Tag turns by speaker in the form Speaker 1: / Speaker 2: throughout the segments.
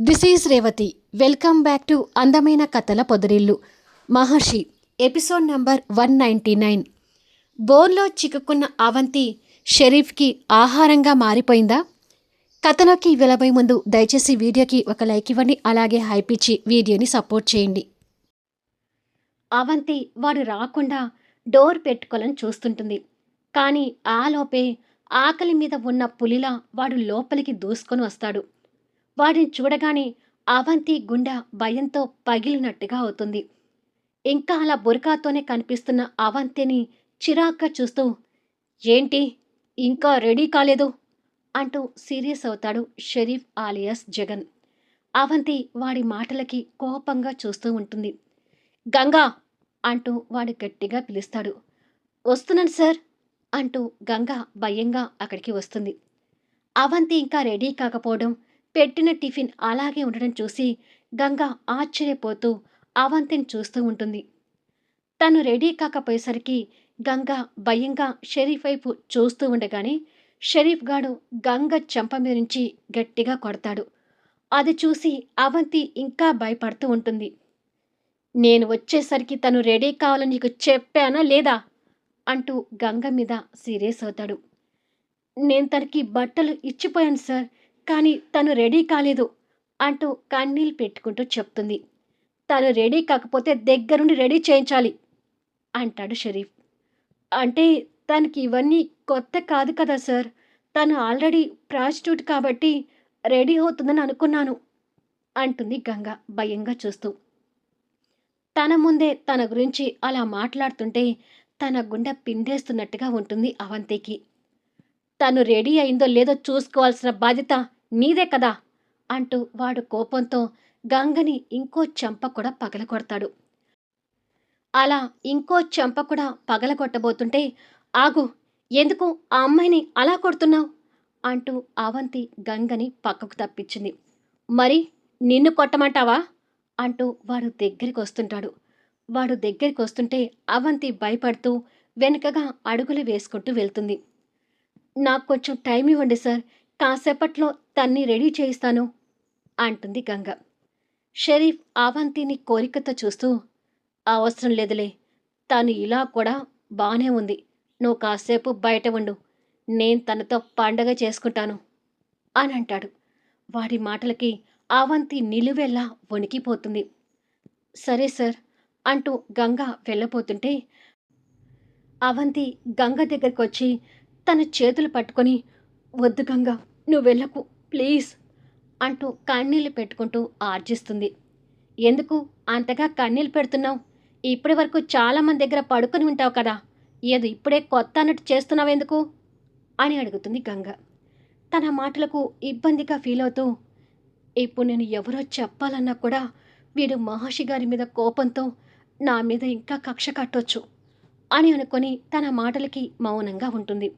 Speaker 1: This is Revathi welcome back to అందమైన కథల పొదరిల్లు Maharshi episode number one ninety nine బోర్లో చిక్కుకున్న అవంతి షరీఫ్కి ఆహారంగా మారిపోయిందా కథలోకి వెళ్ళబోయే ముందు దయచేసి వీడియోకి ఒక లైక్ ఇవ్వండి అలాగే హైప్ ఇచ్చి వీడియోని సపోర్ట్ చేయండి అవంతి వాడు రాకుండా డోర్ పెట్టుకోవాలని చూస్తుంటుంది కానీ ఆలోపే ఆకలి మీద ఉన్న పులిలా వాడు లోపలికి దూసుకొని వస్తాడు వాడిని చూడగానే అవంతి గుండె భయంతో పగిలినట్టుగా అవుతుంది. ఇంకా అలా బురకాతోనే కనిపిస్తున్న అవంతిని చిరాగ్గా చూస్తూ ఏంటి? ఇంకా రెడీ కాలేదు? అంటూ సీరియస్ అవుతాడు షరీఫ్ ఆలియాస్ జగన్. అవంతి వాడి మాటలకి కోపంగా చూస్తూ ఉంటుంది. గంగా! అంటూ వాడు గట్టిగా పిలుస్తాడు. వస్తున్నాను సార్! అంటూ గంగా భయంగా అక్కడికి వస్తుంది. అవంతి ఇంకా రెడీ కాకపోవడం పెట్టిన టిఫిన్ అలాగే ఉండడం చూసి గంగ ఆశ్చర్యపోతూ అవంతిని చూస్తూ ఉంటుంది. తను రెడీ కాకపోయేసరికి గంగ భయంగా షరీఫ్ వైపు చూస్తూ ఉండగానే షరీఫ్ గాడు గంగ చెంప మీద నుంచి గట్టిగా కొడతాడు. అది చూసి అవంతి ఇంకా భయపడుతూ ఉంటుంది. నేను వచ్చేసరికి తను రెడీ కావాలని నీకు చెప్పానా లేదా? అంటూ గంగ మీద సీరియస్ అవుతాడు. నేను తనకి బట్టలు ఇచ్చిపోయాను సార్. కానీ తను రెడీ కాలేదు అంటూ కన్నీళ్ళు పెట్టుకుంటూ చెప్తుంది. తను రెడీ కాకపోతే దగ్గరుండి రెడీ చేయించాలి అంటాడు షరీఫ్. అంటే తనకి ఇవన్నీ కొత్త కాదు కదా సార్. తను ఆల్రెడీ ప్రాస్టిట్యూట్ కాబట్టి రెడీ అవుతుందని అనుకున్నాను అంటుంది గంగ భయంగా చూస్తూ. తన ముందే తన గురించి అలా మాట్లాడుతుంటే తన గుండె పిండేస్తున్నట్టుగా ఉంటుంది అవంతికి. తను రెడీ అయిందో లేదో చూసుకోవాల్సిన బాధ్యత నీదే కదా అంటూ వాడు కోపంతో గంగని ఇంకో చెంప కూడా పగలగొడతాడు. అలా ఇంకో చెంప కూడా పగలగొట్టబోతుంటే ఆగు ఎందుకు ఆ అమ్మాయిని అలా కొడుతున్నావు? అంటూ అవంతి గంగని పక్కకు తప్పించింది. మరి నిన్ను కొట్టమంటావా? అంటూ వాడు దగ్గరికి వస్తుంటాడు. వాడు దగ్గరికి వస్తుంటే అవంతి భయపడుతూ వెనుకగా అడుగులు వేసుకుంటూ వెళ్తుంది. నాకు కొంచెం టైం ఇవ్వండి సార్. కాసేపట్లో తన్ని రెడీ చేయిస్తాను అంటుంది గంగ. షరీఫ్ అవంతిని కోరికతో చూస్తూ అవసరం లేదులే. తను ఇలా కూడా బాగానే ఉంది. నువ్వు కాసేపు బయట ఉండు. నేను తనతో పండగ చేసుకుంటాను అని అంటాడు వాడి మాటలకి అవంతి నిలువెల్లా వణికిపోతుంది. సరే సార్ అంటూ గంగ వెళ్ళబోతుంటే అవంతి గంగ దగ్గరికి వచ్చి తన చేతులు పట్టుకొని వద్దు గంగ నువ్వు వెళ్ళకు ప్లీజ్ అంటూ కన్నీళ్ళు పెట్టుకుంటూ ఆర్జిస్తుంది. ఎందుకు? అంతగా కన్నీళ్ళు పెడుతున్నావు? ఇప్పటి వరకు చాలామంది దగ్గర పడుకొని ఉంటావు కదా ఏదో ఇప్పుడే కొత్త అన్నట్టు చేస్తున్నావెందుకు అని అడుగుతుంది గంగ. తన మాటలకు ఇబ్బందిగా ఫీల్ అవుతూ ఇప్పుడు నేను ఎవరో చెప్పాలన్నా కూడా వీడు మహర్షి గారి మీద కోపంతో నా మీద ఇంకా కక్ష కట్టొచ్చు అని అనుకొని తన మాటలకి మౌనంగా ఉంటుంది.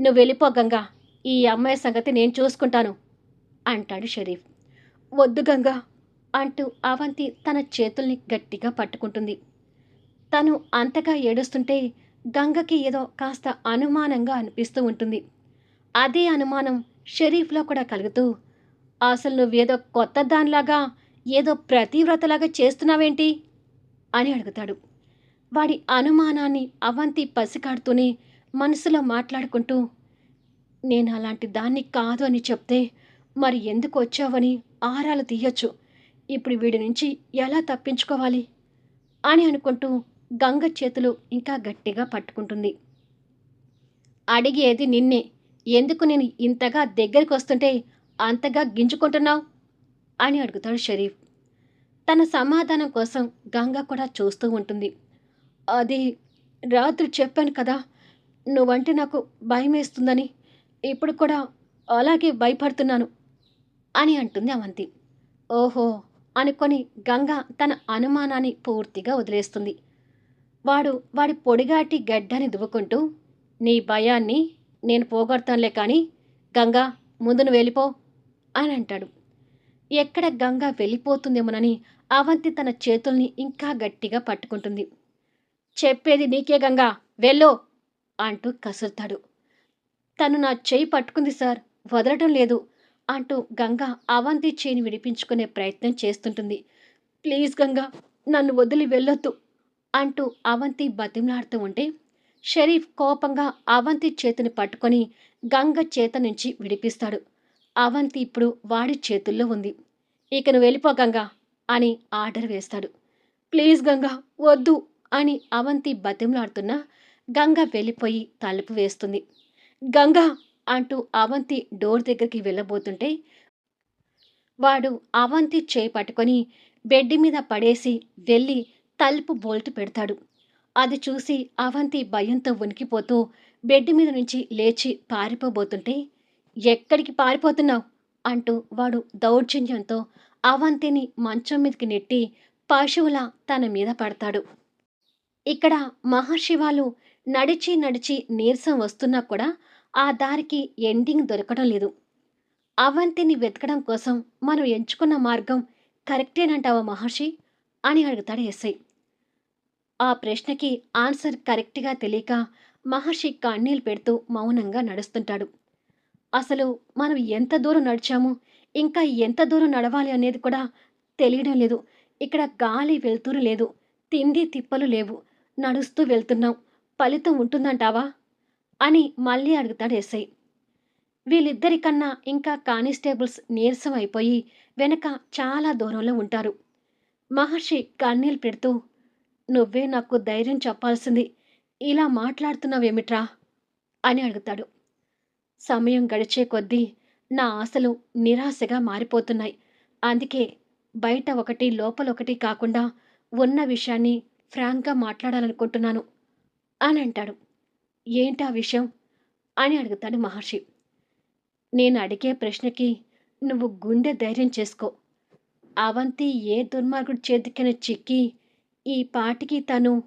Speaker 1: నువ్వు వెళ్ళిపో గంగా. ఈ అమ్మాయి సంగతి నేను చూసుకుంటాను అంటాడు షరీఫ్. వద్దు గంగా అంటూ అవంతి తన చేతుల్ని గట్టిగా పట్టుకుంటుంది. తను అంతగా ఏడుస్తుంటే గంగకి ఏదో కాస్త అనుమానంగా అనిపిస్తూ ఉంటుంది. అదే అనుమానం షరీఫ్లో కూడా కలుగుతూ అసలు నువ్వేదో కొత్త దానిలాగా ఏదో ప్రతివ్రతలాగా చేస్తున్నావేంటి? అని అడుగుతాడు. వాడి అనుమానాన్ని అవంతి పసికాడుతూనే మనసులో మాట్లాడుకుంటూ నేను అలాంటి దాన్ని కాదు అని చెప్తే మరి ఎందుకు వచ్చావని ఆరాలు తీయొచ్చు. ఇప్పుడు వీడి నుంచి ఎలా తప్పించుకోవాలి? అని అనుకుంటూ గంగ చేతులు ఇంకా గట్టిగా పట్టుకుంటుంది. అడిగేది నిన్నే. ఎందుకు నేను ఇంతగా దగ్గరికి వస్తుంటే అంతగా గింజుకుంటున్నావు? అని అడుగుతాడు షరీఫ్. తన సమాధానం కోసం గంగ కూడా చూస్తూ ఉంటుంది. అది రాత్రి చెప్పాను కదా. నువ్వంటే నాకు భయం వేస్తుందని ఇప్పుడు కూడా అలాగే భయపడుతున్నాను అని అంటుంది అవంతి. ఓహో అనుకొని గంగ తన అనుమానాన్ని పూర్తిగా వదిలేస్తుంది. వాడు వాడి పొడిగాటి గడ్డని దువ్వుకుంటూ నీ భయాన్ని నేను పోగొడతానులే కానీ గంగా ముందును వెళ్ళిపో అని అంటాడు. ఎక్కడ గంగ వెళ్ళిపోతుందేమోనని అవంతి తన చేతుల్ని ఇంకా గట్టిగా పట్టుకుంటుంది. చెప్పేది నీకే గంగా వెళ్ళు! అంటూ కసురుతాడు. తను నా చేయి పట్టుకుంది సార్ వదలటం లేదు అంటూ గంగ అవంతి చేయిని విడిపించుకునే ప్రయత్నం చేస్తుంటుంది. ప్లీజ్ గంగా నన్ను వదిలి వెళ్ళొద్దు అంటూ అవంతి బతిమలాడుతూ ఉంటే షరీఫ్ కోపంగా అవంతి చేతిని పట్టుకొని గంగ చేత నుంచి విడిపిస్తాడు. అవంతి ఇప్పుడు వాడి చేతుల్లో ఉంది. ఇక నువ్వు వెళ్ళిపో గంగా అని ఆర్డర్ వేస్తాడు. ప్లీజ్ గంగా వద్దు అని అవంతి బతిమలాడుతున్నా గంగ వెళ్ళిపోయి తలుపు వేస్తుంది. గంగా అంటూ అవంతి డోర్ దగ్గరికి వెళ్ళబోతుంటే వాడు అవంతి చేయి పట్టుకొని బెడ్ మీద పడేసి వెళ్ళి తలుపు బోల్ట్ పెడతాడు. అది చూసి అవంతి భయంతో ఉనికిపోతూ బెడ్ మీద నుంచి లేచి పారిపోబోతుంటే ఎక్కడికి పారిపోతున్నావు? అంటూ వాడు దౌర్జన్యంతో అవంతిని మంచం మీదకి నెట్టి పశువుల తన మీద పడతాడు. ఇక్కడ మహర్షి వాళ్ళు నడిచి నడిచి నీరసం వస్తున్నా కూడా ఆ దారికి ఎండింగ్ దొరకడం లేదు. అవంతిని వెతకడం కోసం మనం ఎంచుకున్న మార్గం కరెక్టేనంటావా మహర్షి? అని అడుగుతాడు ఎస్ఐ. ఆ ప్రశ్నకి ఆన్సర్ కరెక్ట్గా తెలియక మహర్షి కన్నీళ్ళు పెడుతూ మౌనంగా నడుస్తుంటాడు. అసలు మనం ఎంత దూరం నడిచాము ఇంకా ఎంత దూరం నడవాలి అనేది కూడా తెలియడం లేదు. ఇక్కడ గాలి వెళ్తూరు లేదు తిండి తిప్పలు లేవు నడుస్తూ వెళ్తున్నాం. ఫలితం ఉంటుందంటావా? అని మళ్ళీ అడుగుతాడు ఎస్ఐ. వీళ్ళిద్దరికన్నా ఇంకా కానిస్టేబుల్స్ నీరసం అయిపోయి వెనక చాలా దూరంలో ఉంటారు. మహర్షి కన్నీళ్ళు పెడుతూ నువ్వే నాకు ధైర్యం చెప్పాల్సింది. ఇలా మాట్లాడుతున్నావేమిట్రా? అని అడుగుతాడు. సమయం గడిచే కొద్దీ నా ఆశలు నిరాశగా మారిపోతున్నాయి. అందుకే బయట ఒకటి లోపల ఒకటి కాకుండా ఉన్న విషయాన్ని ఫ్రాంక్గా మాట్లాడాలనుకుంటున్నాను. అని అంటాడు. ఏంటి ఆ విషయం? అని అడుగుతాడు మహర్షి. నేను అడిగే ప్రశ్నకి నువ్వు గుండె ధైర్యం చేసుకో. అవంతి ఏ దుర్మార్గుడి చేతికిన చిక్కి ఈ పాటికి తను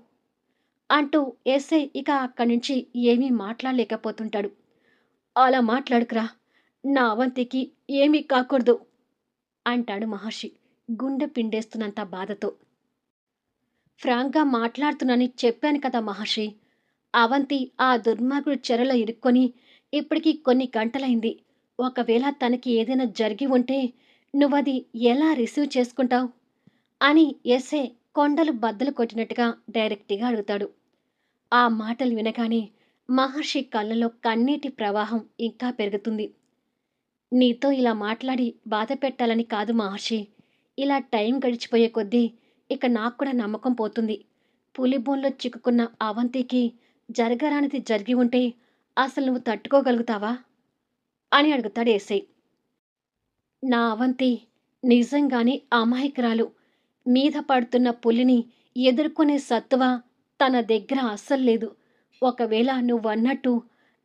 Speaker 1: అంటూ ఎస్ఐ ఇక అక్కడి నుంచి ఏమీ మాట్లాడలేకపోతుంటాడు. అలా మాట్లాడుకురా. నా అవంతికి ఏమీ కాకూడదు అంటాడు మహర్షి గుండె పిండేస్తున్నంత బాధతో. ఫ్రాంక్గా మాట్లాడుతున్నానని చెప్పాను కదా మహర్షి. అవంతి ఆ దుర్మార్గుడి చెరలో ఇరుక్కొని ఇప్పటికీ కొన్ని గంటలైంది. ఒకవేళ తనకి ఏదైనా జరిగి ఉంటే నువ్వది ఎలా రిసీవ్ చేసుకుంటావు? అని ఎస్ఏ కొండలు బద్దలు కొట్టినట్టుగా డైరెక్ట్గా అడుగుతాడు. ఆ మాటలు వినగానే మహర్షి కళ్ళలో కన్నీటి ప్రవాహం ఇంకా పెరుగుతుంది. నీతో ఇలా మాట్లాడి బాధ పెట్టాలని కాదు మహర్షి. ఇలా టైం గడిచిపోయే కొద్దీ ఇక నాకు కూడా నమ్మకం పోతుంది. పులిబోన్లో చిక్కుకున్న అవంతికి జరగరానిది జరిగి ఉంటే అసలు నువ్వు తట్టుకోగలుగుతావా? అని అడుగుతాడు ఏసై. నా అవంతి నిజంగానే అమాయకురాలు. మీద పడుతున్న పులిని ఎదుర్కొనే సత్తువ తన దగ్గర అస్సలు లేదు. ఒకవేళ నువ్వన్నట్టు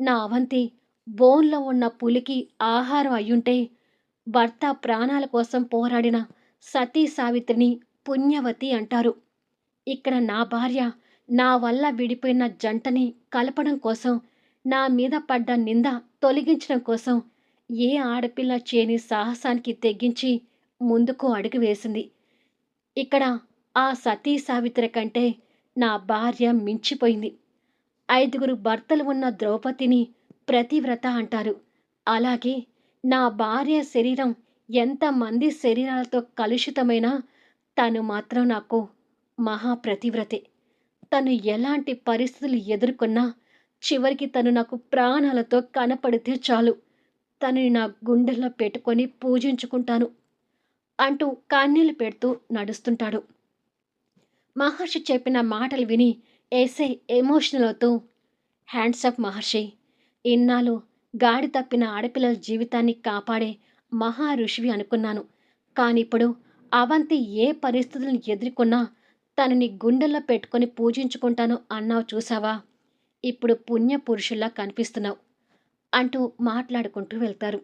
Speaker 1: నా అవంతి బోన్లో ఉన్న పులికి ఆహారం అయ్యుంటే భర్త ప్రాణాల కోసం పోరాడిన సతీ సావిత్రిని పుణ్యవతి అంటారు. ఇక్కడ నా భార్య నా వల్ల విడిపోయిన జంటని కలపడం కోసం నా మీద పడ్డ నింద తొలగించడం కోసం ఏ ఆడపిల్ల చేని సాహసానికి తెగించి ముందుకు అడుగు వేసింది. ఇక్కడ ఆ సతీ సావిత్రి కంటే నా భార్య మించిపోయింది. ఐదుగురు భర్తలు ఉన్న ద్రౌపదిని ప్రతివ్రత అంటారు. అలాగే నా భార్య శరీరం ఎంతమంది శరీరాలతో కలుషితమైనా తను మాత్రం నాకు మహాప్రతివ్రతే తను ఎలాంటి పరిస్థితులు ఎదుర్కొన్నా చివరికి తను నాకు ప్రాణాలతో కనపడితే చాలు. తనని నా గుండెల్లో పెట్టుకొని పూజించుకుంటాను అంటూ కన్నీళ్ళు పెడుతూ నడుస్తుంటాడు. మహర్షి చెప్పిన మాటలు విని ఏసే ఎమోషనల్ అవుతూ హ్యాండ్సప్ మహర్షి ఇన్నాళ్ళు గాడి తప్పిన ఆడపిల్లల జీవితాన్ని కాపాడే మహా ఋషివి అనుకున్నాను. కానీ ఇప్పుడు అవంతి ఏ పరిస్థితులను ఎదుర్కొన్నా తనని గుండెల్లో పెట్టుకొని పూజించుకుంటాను అన్నావు చూసావా? ఇప్పుడు పుణ్య పురుషుల్లా కనిపిస్తున్నావు అంటూ మాట్లాడుకుంటూ వెళ్తారు.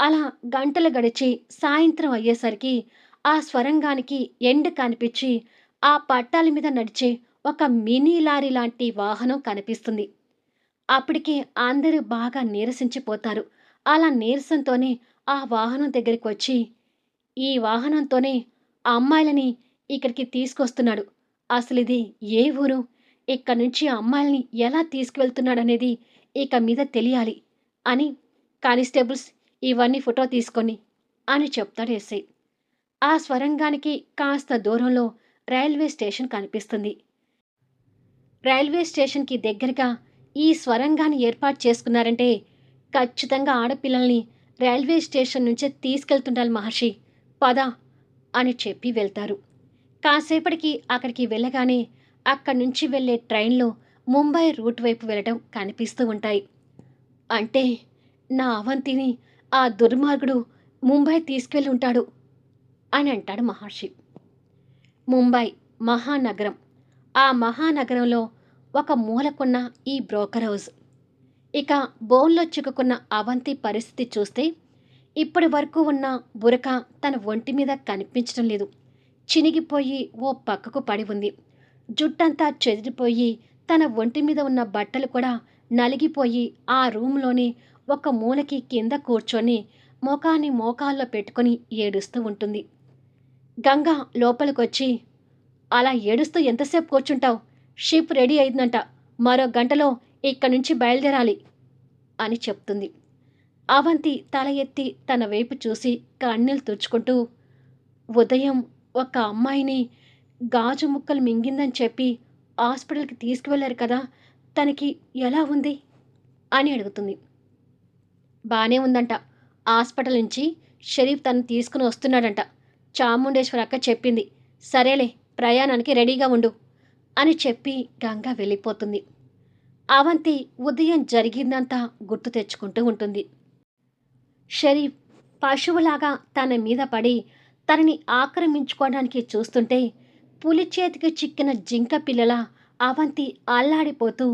Speaker 1: అలా గంటలు గడిచి సాయంత్రం అయ్యేసరికి ఆ స్వరంగానికి ఎండ కనిపించి ఆ పట్టాల మీద నడిచే ఒక మినీ లారీ లాంటి వాహనం కనిపిస్తుంది. అప్పటికే అందరూ బాగా నీరసించిపోతారు. అలా నీరసంతోనే ఆ వాహనం దగ్గరికి వచ్చి ఈ వాహనంతోనే అమ్మాయిలని ఇక్కడికి తీసుకొస్తున్నాడు. అసలు ఇది ఏ ఊరు? ఇక్కడి నుంచి అమ్మాయిల్ని ఎలా తీసుకువెళ్తున్నాడనేది ఇక మీద తెలియాలి అని కానిస్టేబుల్స్ ఇవన్నీ ఫోటో తీసుకొని అని చెప్తాడు ఎస్ఐ. ఆ స్వరంగానికి కాస్త దూరంలో రైల్వే స్టేషన్ కనిపిస్తుంది. రైల్వే స్టేషన్కి దగ్గరగా ఈ స్వరంగాన్ని ఏర్పాటు చేసుకున్నారంటే ఖచ్చితంగా ఆడపిల్లల్ని రైల్వే స్టేషన్ నుంచే తీసుకెళ్తుండాలి మహర్షి. పద అని చెప్పి వెళ్తారు. కాసేపటికి అక్కడికి వెళ్ళగానే అక్కడి నుంచి వెళ్ళే ట్రైన్లో ముంబై రూట్ వైపు వెళ్ళడం కనిపిస్తూ ఉంటాయి. అంటే నా అవంతిని ఆ దుర్మార్గుడు ముంబై తీసుకెళ్ళి ఉంటాడు అని అంటాడు మహర్షి. ముంబై మహానగరం. ఆ మహానగరంలో ఒక మూలకున్న ఈ బ్రోకర్ హౌస్. ఇక బోన్లో చిక్కుకున్న అవంతి పరిస్థితి చూస్తే ఇప్పటి వరకు ఉన్న బురక తన ఒంటి మీద కనిపించడం లేదు. చినిగిపోయి ఓ పక్కకు పడి ఉంది. జుట్టంతా చెదిరిపోయి తన ఒంటి మీద ఉన్న బట్టలు కూడా నలిగిపోయి ఆ రూమ్లోని ఒక మూలకి కింద కూర్చొని మోకాన్ని మోకాల్లో పెట్టుకొని ఏడుస్తూ ఉంటుంది. గంగ లోపలికొచ్చి అలా ఏడుస్తూ ఎంతసేపు కూర్చుంటావు? షిప్ రెడీ అయిందంట. మరో గంటలో ఇక్కడి నుంచి బయలుదేరాలి అని చెప్తుంది. అవంతి తల ఎత్తి తన వైపు చూసి కన్నీళ్ళు తుడుచుకుంటూ ఉదయం ఒక అమ్మాయిని గాజు ముక్కలు మింగిందని చెప్పి హాస్పిటల్కి తీసుకువెళ్ళారు కదా తనకి ఎలా ఉంది? అని అడుగుతుంది. బాగానే ఉందంట. హాస్పిటల్ నుంచి షరీఫ్ తను తీసుకుని వస్తున్నాడంట. చాముండేశ్వర అక్క చెప్పింది. సరేలే ప్రయాణానికి రెడీగా ఉండు అని చెప్పి గంగ వెళ్ళిపోతుంది. అవంతి ఉదయం జరిగిందంతా గుర్తు తెచ్చుకుంటూ ఉంటుంది. షరీఫ్ పశువులాగా తన మీద పడి తనని ఆక్రమించుకోవడానికి చూస్తుంటే పులి చేతికి చిక్కిన జింక పిల్లల అవంతి అల్లాడిపోతూ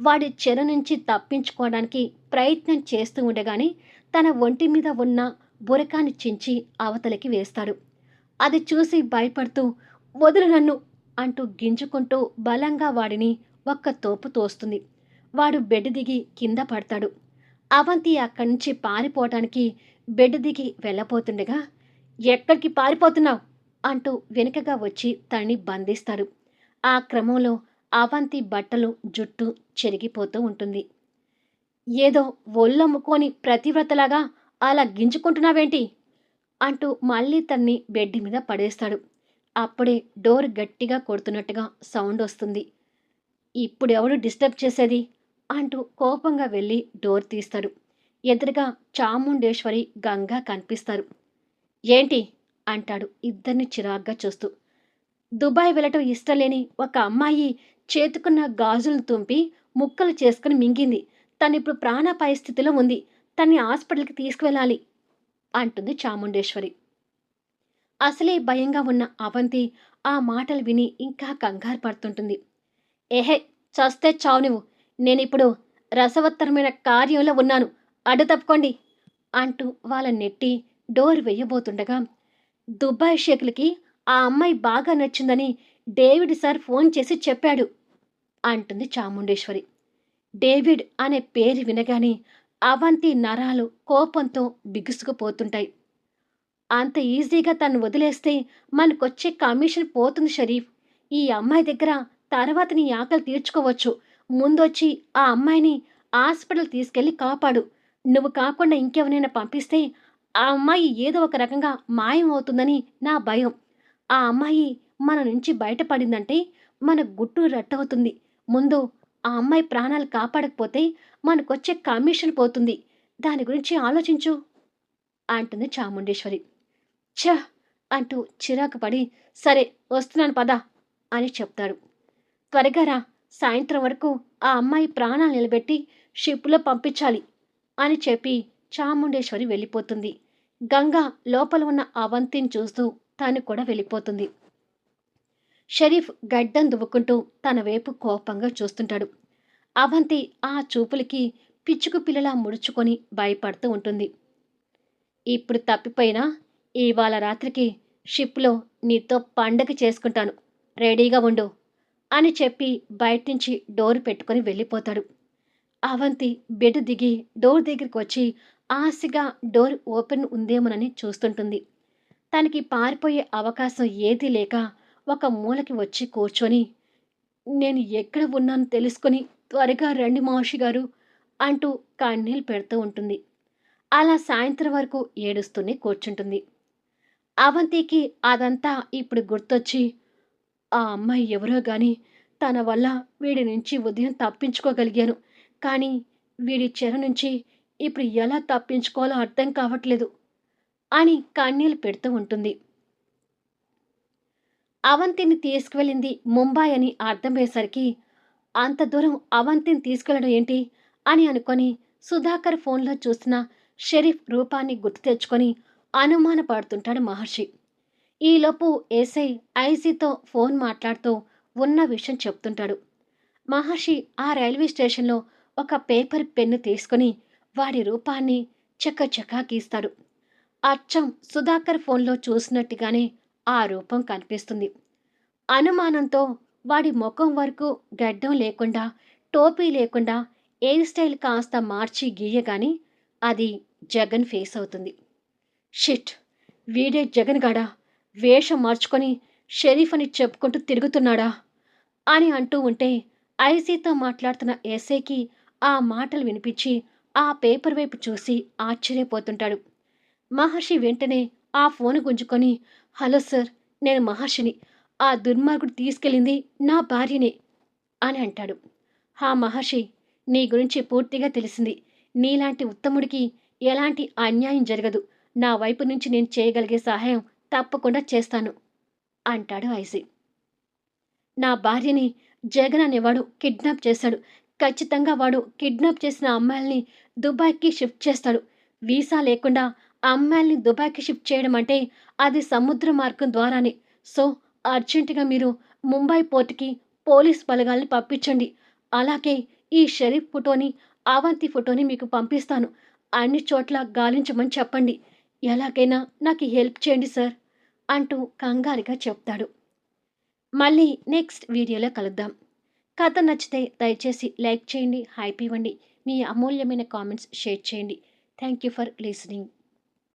Speaker 1: వాడి చెర నుంచి తప్పించుకోవడానికి ప్రయత్నం చేస్తూ ఉండగానే తన ఒంటి మీద ఉన్న బురకాన్ని చించి అవతలికి వేస్తాడు. అది చూసి భయపడుతూ వదులు నన్ను అంటూ గింజుకుంటూ బలంగా వాడిని ఒక్క తోపు తోస్తుంది. వాడు బెడ్ దిగి కింద పడతాడు. అవంతి అక్కడి నుంచి పారిపోవటానికి బెడ్ దిగి వెళ్ళబోతుండగా ఎక్కడికి పారిపోతున్నావు? అంటూ వెనుకగా వచ్చి తనని బంధిస్తాడు. ఆ క్రమంలో అవంతి బట్టలు జుట్టు చెరిగిపోతూ ఉంటుంది. ఏదో ఒళ్ళమ్ముకొని ప్రతివ్రతలాగా అలా గింజుకుంటున్నావేంటి? అంటూ మళ్ళీ తన్ని బెడ్ మీద పడేస్తాడు. అప్పుడే డోర్ గట్టిగా కొడుతున్నట్టుగా సౌండ్ వస్తుంది. ఇప్పుడు ఎవడు డిస్టర్బ్ చేసేది? అంటూ కోపంగా వెళ్ళి డోర్ తీస్తాడు. ఎదురుగా చాముండేశ్వరి గంగా కనిపిస్తారు. ఏంటి? అంటాడు ఇద్దరిని చిరాగ్గా చూస్తూ. దుబాయ్ వెళ్ళటం ఇష్టం లేని ఒక అమ్మాయి చేతుకున్న గాజులను తుంపి ముక్కలు చేసుకుని మింగింది. తను ఇప్పుడు ప్రాణాపాయ స్థితిలో ఉంది. తన్ని హాస్పిటల్కి తీసుకువెళ్ళాలి అంటుంది చాముండేశ్వరి. అసలే భయంగా ఉన్న అవంతి ఆ మాటలు విని ఇంకా కంగారు పడుతుంటుంది. ఏహే చస్తే చావు నువ్వు. నేనిప్పుడు రసవత్తరమైన కార్యంలో ఉన్నాను. అడ్డు తప్పుకోండి అంటూ వాళ్ళ నెట్టి డోర్ వెయ్యబోతుండగా దుబాయ్ షేక్లకి ఆ అమ్మాయి బాగా నచ్చిందని డేవిడ్ సార్ ఫోన్ చేసి చెప్పాడు అంటుంది చాముండేశ్వరి. డేవిడ్ అనే పేరు వినగానే అవంతి నరాలు కోపంతో బిగుసుకుపోతుంటాయి. అంత ఈజీగా తను వదిలేస్తే మనకొచ్చే కమిషన్ పోతుంది షరీఫ్. ఈ అమ్మాయి దగ్గర తర్వాత నీ ఆకలి తీర్చుకోవచ్చు. ముందొచ్చి ఆ అమ్మాయిని హాస్పిటల్ తీసుకెళ్ళి కాపాడు. నువ్వు కాకుండా ఇంకెవరైనా పంపిస్తే ఆ అమ్మాయి ఏదో ఒక రకంగా మాయం అవుతుందని నా భయం. ఆ అమ్మాయి మన నుంచి బయటపడిందంటే మన గుట్టు రట్టవుతుంది. ముందు ఆ అమ్మాయి ప్రాణాలు కాపాడకపోతే మనకొచ్చే కమిషన్ పోతుంది. దాని గురించి ఆలోచించు అంటుంది చాముండేశ్వరి. ఛ! అంటూ చిరాకు పడి సరే వస్తున్నాను పద అని చెప్తాడు. త్వరగా రా సాయంత్రం వరకు ఆ అమ్మాయి ప్రాణాలు నిలబెట్టి షిప్లో పంపించాలి అని చెప్పి చాముండేశ్వరి వెళ్ళిపోతుంది. గంగ లోపల ఉన్న అవంతిని చూస్తూ తాను కూడా వెళ్ళిపోతుంది. షరీఫ్ గడ్డం దువ్వుకుంటూ తన వైపు కోపంగా చూస్తుంటాడు. అవంతి ఆ చూపులకి పిచ్చుకు పిల్లలా ముడుచుకొని భయపడుతూ ఉంటుంది. ఇప్పుడు తప్పిపోయినా ఇవాళ రాత్రికి షిప్లో నీతో పండగ చేసుకుంటాను. రెడీగా ఉండు అని చెప్పి బయట నుంచి డోర్ పెట్టుకొని వెళ్ళిపోతాడు. అవంతి బెడ్ దిగి డోర్ దగ్గరికి వచ్చి ఆశగా డోర్ ఓపెన్ ఉందేమోనని చూస్తుంటుంది. తనకి పారిపోయే అవకాశం ఏదీ లేక ఒక మూలకి వచ్చి కూర్చొని నేను ఎక్కడ ఉన్నాను తెలుసుకొని త్వరగా రండి మహర్షి గారు అంటూ కన్నీళ్ళు పెడుతూ ఉంటుంది. అలా సాయంత్రం వరకు ఏడుస్తూనే కూర్చుంటుంది. అవంతికి అదంతా ఇప్పుడు గుర్తొచ్చి ఆ అమ్మాయి ఎవరో గాని తన వల్ల వీడి నుంచి ఉదయం తప్పించుకోగలిగాను. కానీ వీడి చెర నుంచి ఇప్పుడు ఎలా తప్పించుకోవాలో అర్థం కావట్లేదు. అని కన్నీళ్ళు పెడుతూ ఉంటుంది. అవంతిని తీసుకువెళ్ళింది ముంబై అని అర్థమయ్యేసరికి అంత దూరం అవంతిని తీసుకెళ్ళడం ఏంటి అని అనుకొని సుధాకర్ ఫోన్లో చూసిన షరీఫ్ రూపాన్ని గుర్తు తెచ్చుకొని అనుమానపడుతుంటాడు మహర్షి. ఈలోపు ఏసై ఐజీతో ఫోన్ మాట్లాడుతూ ఉన్న విషయం చెప్తుంటాడు. మహర్షి ఆ రైల్వే స్టేషన్లో ఒక పేపర్ పెన్ను తీసుకొని వాడి రూపాన్ని చకచకా గీస్తాడు అచ్చం సుధాకర్ ఫోన్లో చూసినట్టుగానే ఆ రూపం కనిపిస్తుంది. అనుమానంతో వాడి ముఖం వరకు గడ్డం లేకుండా టోపీ లేకుండా ఎయిర్ స్టైల్ కాస్త మార్చి గీయగాని అది జగన్ ఫేస్ అవుతుంది. షిట్! వీడే జగన్ గాడా? వేషం మార్చుకొని షరీఫ్ అని చెప్పుకుంటూ తిరుగుతున్నాడా? అని అంటూ ఉంటే ఐసీతో మాట్లాడుతున్న ఎస్ఐకి ఆ మాటలు వినిపించి ఆ పేపర్ వైపు చూసి ఆశ్చర్యపోతుంటాడు. మహర్షి వెంటనే ఆ ఫోన్ గుంజుకొని హలో సార్ నేను మహర్షిని. ఆ దుర్మార్గుడు తీసుకెళ్ళింది నా భార్యనే అని అంటాడు. హా మహర్షి నీ గురించి పూర్తిగా తెలిసింది. నీలాంటి ఉత్తముడికి ఎలాంటి అన్యాయం జరగదు. నా వైపు నుంచి నేను చేయగలిగే సహాయం తప్పకుండా చేస్తాను అంటాడు ఐసీ నా భార్యని జగన్ అనేవాడు కిడ్నాప్ చేశాడు. ఖచ్చితంగా వాడు కిడ్నాప్ చేసిన అమ్మాయిల్ని దుబాయ్కి షిఫ్ట్ చేస్తాడు. వీసా లేకుండా అమ్మాయిల్ని దుబాయ్కి షిఫ్ట్ చేయడం అంటే అది సముద్ర మార్గం ద్వారానే. సో అర్జెంటుగా మీరు ముంబై పోర్ట్కి పోలీస్ బలగాల్ని పంపించండి. అలాగే ఈ షరీఫ్ ఫోటోని అవంతి ఫోటోని మీకు పంపిస్తాను. అన్ని చోట్ల గాలించమని చెప్పండి. ఎలాగైనా నాకు హెల్ప్ చేయండి సార్ అంటూ కంగారుగా చెప్తాడు. మళ్ళీ నెక్స్ట్ వీడియోలో కలుద్దాం. కథ నచ్చితే దయచేసి లైక్ చేయండి హైప్ ఇవ్వండి. మీ అమూల్యమైన కామెంట్స్ షేర్ చేయండి. Thank you for listening